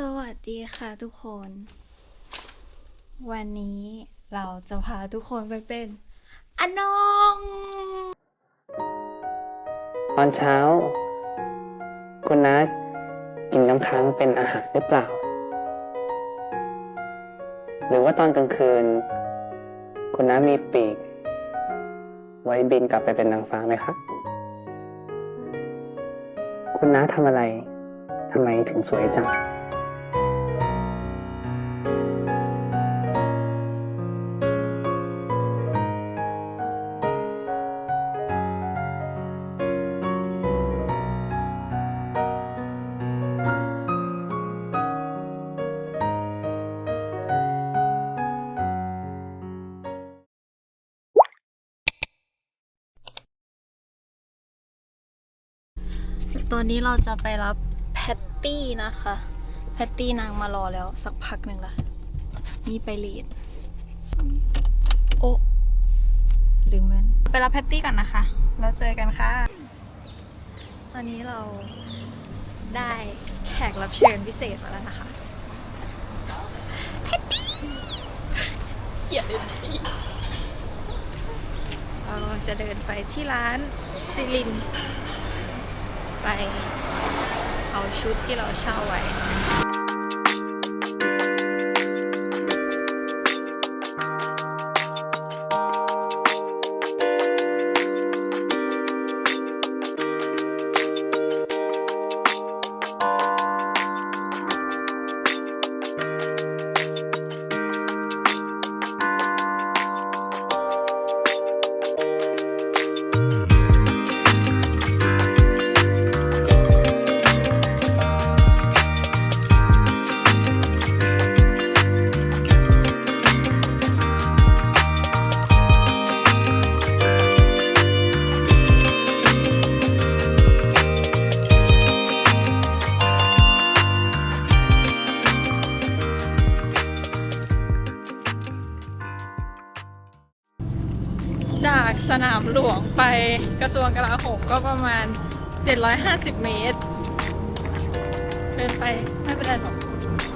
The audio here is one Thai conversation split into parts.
สวัสดีค่ะทุกคน วันนี้เราจะพาทุกคนไปเป็นอนองตอนเช้า คุณนัทกินน้ำค้างเป็นอาหารหรือเปล่า หรือว่าตอนกลางคืน คุณนัทมีปีก ไว้บินกลับไปเป็นนางฟ้าไหมครับคุณนัททำอะไร ทำไมถึงสวยจัง ตอนนี้เราจะไปรับแพตตี้นะคะ แพตตี้นางมารอแล้วสักพักหนึ่งละนี่ไปเลดโอ้ลืมมันไปรับแพตตี้ก่อนนะคะ แล้วเจอกันค่ะ ตอนนี้เราได้แขกรับเชิญพิเศษมาแล้วนะคะแพตตี้เกียดเลยจีเราจะเดินไปที่ร้านซิลิน ไปเอาชุดที่เราเช่าไว้ สนามหลวงไปกระทรวงกลาโหมก็ประมาณ 750 เมตร เดินไปไม่เป็นไรหรอก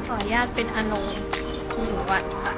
ขออนุญาตเป็นอนงหนึ่งวันค่ะ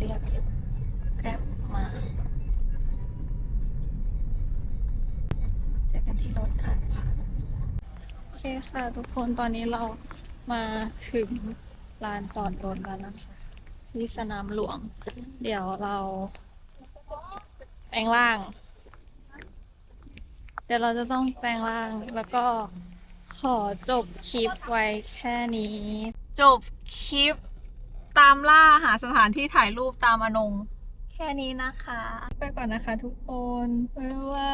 เรียกแกร็บมา เจอกันที่รถค่ะ โอเคค่ะทุกคนตอนนี้เรามาถึงลานจอดรถแล้วนะคะที่สนามหลวง เดี๋ยวเราแปลงร่าง เดี๋ยวเราจะต้องแปลงร่างแล้วก็ขอจบคลิปไว้แค่นี้ จบคลิป ตามล่าหาสถานที่ถ่ายรูปตามอนง แค่นี้นะคะ ไปก่อนนะคะทุกคน บ๊ายบา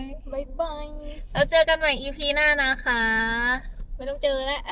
ยบายบายแล้วเจอกันใหม่ EP หน้านะคะ ไม่ต้องเจอแล้ว